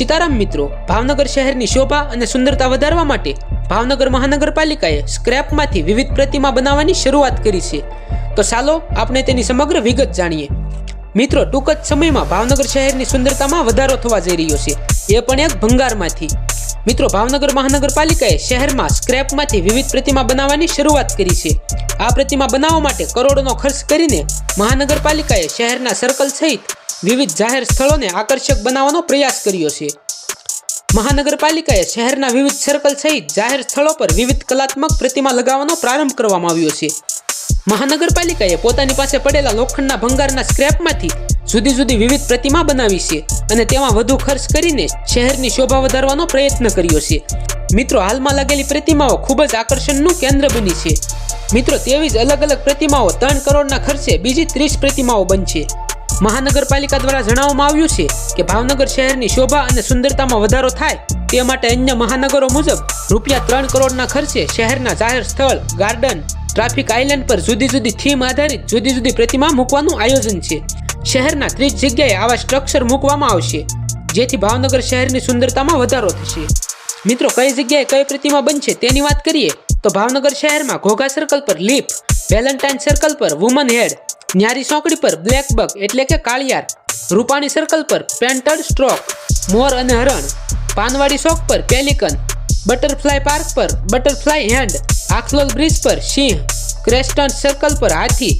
સીતારામ મિત્રો, ભાવનગર શહેરની શોભા અને સુંદરતા વધારવા માટે ભાવનગર મહાનગરપાલિકાએ સ્ક્રેપમાંથી વિવિધ પ્રતિમા બનાવવાની શરૂઆત કરી છે. તો ચાલો આપણે તેની સમગ્ર વિગત જાણીએ. મિત્રો, ટૂંક જ સમયમાં ભાવનગર શહેરની સુંદરતામાં વધારો થવા જઈ રહ્યો છે. એ પણ એક ભંગારમાંથી. મિત્રો, ભાવનગર મહાનગરપાલિકાએ શહેરમાં સ્ક્રેપમાંથી વિવિધ પ્રતિમા બનાવવાની શરૂઆત કરી છે. આ પ્રતિમા બનાવવા માટે કરોડોનો ખર્ચ કરીને મહાનગરપાલિકાએ શહેરના સર્કલ સહિત વિવિધ જાહેર સ્થળોને આકર્ષક બનાવવાનો પ્રયાસ કર્યો છે. મહાનગરપાલિકાએ શહેરના વિવિધ સર્કલ સહિત જાહેર સ્થળો પર વિવિધ કલાત્મક પ્રતિમા લગાવવાનો પ્રારંભ કરવામાં આવ્યો છે. મહાનગરપાલિકાએ પોતાની પાસે પડેલા લોખંડના ભંગારના સ્ક્રેપમાંથી જુદી જુદી વિવિધ પ્રતિમા બનાવી છે અને તેમાં વધુ ખર્ચ કરીને શહેરની શોભા વધારવાનો પ્રયત્ન કર્યો છે. મિત્રો, હાલમાં લાગેલી પ્રતિમાઓ ખૂબ જ આકર્ષણનું કેન્દ્ર બની છે. મિત્રો, તેવી જ અલગ અલગ પ્રતિમાઓ ત્રણ કરોડના ખર્ચે બીજી ત્રીસ પ્રતિમાઓ બનશે. મહાનગરપાલિકા દ્વારા જણાવવામાં આવ્યું છે કે ભાવનગર શહેરની શોભા અને સુંદરતામાં વધારો થાય તે માટે અન્ય મહાનગરો મુજબ રૂપિયા ત્રણ કરોડના ખર્ચે શહેરના જાહેર સ્થળ, ગાર્ડન, ટ્રાફિક આઇલેન્ડ પર જુદી જુદી થીમ આધારિત જુદી જુદી પ્રતિમા મૂકવાનું આયોજન છે. શહેરના ત્રીસ જગ્યાએ આવા સ્ટ્રક્ચર મૂકવામાં આવશે, જેથી ભાવનગર શહેરની સુંદરતામાં વધારો થશે. મિત્રો, કઈ જગ્યાએ કઈ પ્રતિમા બનશે તેની વાત કરીએ તો ભાવનગર શહેરમાં ઘોઘા સર્કલ પર લીપ વેલેન્ટાઇન સર્કલ પર વુમન હેડ ન્યારી ચોકડી પર બ્લેક બગ એટલે કે કાળિયાર. રૂપાણી સર્કલ પર પેન્ટડ સ્ટ્રોક મોર અને હરણ. પાનવાડી ચોક પર પેલિકન બટરફ્લાય પાર્ક પર બટરફ્લાય હેન્ડ આખલોલ બ્રિજ પર સિંહ. ક્રેસ્ટન સર્કલ પર હાથી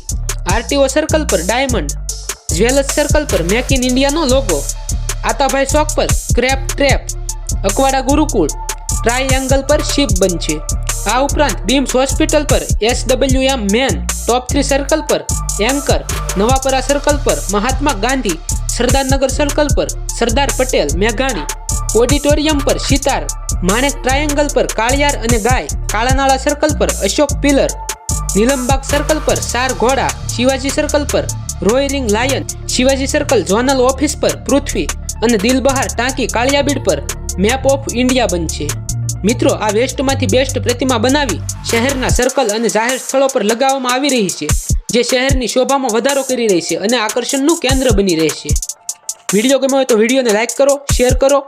આરટીઓ સર્કલ પર ડાયમંડ જ્વેલર્સ સર્કલ પર મેક ઇન ઇન્ડિયાનો લોગો આતાભાઈ ચોક પર ક્રેપ ટ્રેપ અકવાડા ગુરુકુળ ટ્રાયંગલ પર શિપ બનશે. આ ઉપરાંત બીમ્સ હોસ્પિટલ પર S W M man, top three circle પર એન્કર, નવાપરા સર્કલ પર મહાત્મા ગાંધી, સરદારનગર સર્કલ પર સરદાર પટેલ મેઘાણી, ઓડિટોરિયમ પર સિતાર, માણેક ટ્રાયેંગલ પર કાળિયાર અને ગાય, કાળાનાળા સર્કલ પર અશોક પિલર, નીલમબાગ સર્કલ પર સાર ઘોડા, શિવાજી સર્કલ પર roaring lion, Shivaji circle zonal office પર પૃથ્વી અને દિલબહાર ટાંકી કાળિયાબીડ પર મેપ ઓફ ઇન્ડિયા બનશે. મિત્રો, આ વેસ્ટમાંથી બેસ્ટ પ્રતિમા બનાવી શહેરના સર્કલ અને જાહેર સ્થળો પર લગાવવામાં આવી રહી છે, જે શહેરની શોભામાં વધારો કરી રહી છે અને આકર્ષણનું કેન્દ્ર બની રહેશે વીડિયો ગમ્યો હોય તો વિડીયોને લાઇક કરો શેર કરો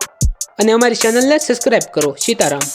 અને અમારી ચેનલને સબસ્ક્રાઇબ કરો. સીતારામ.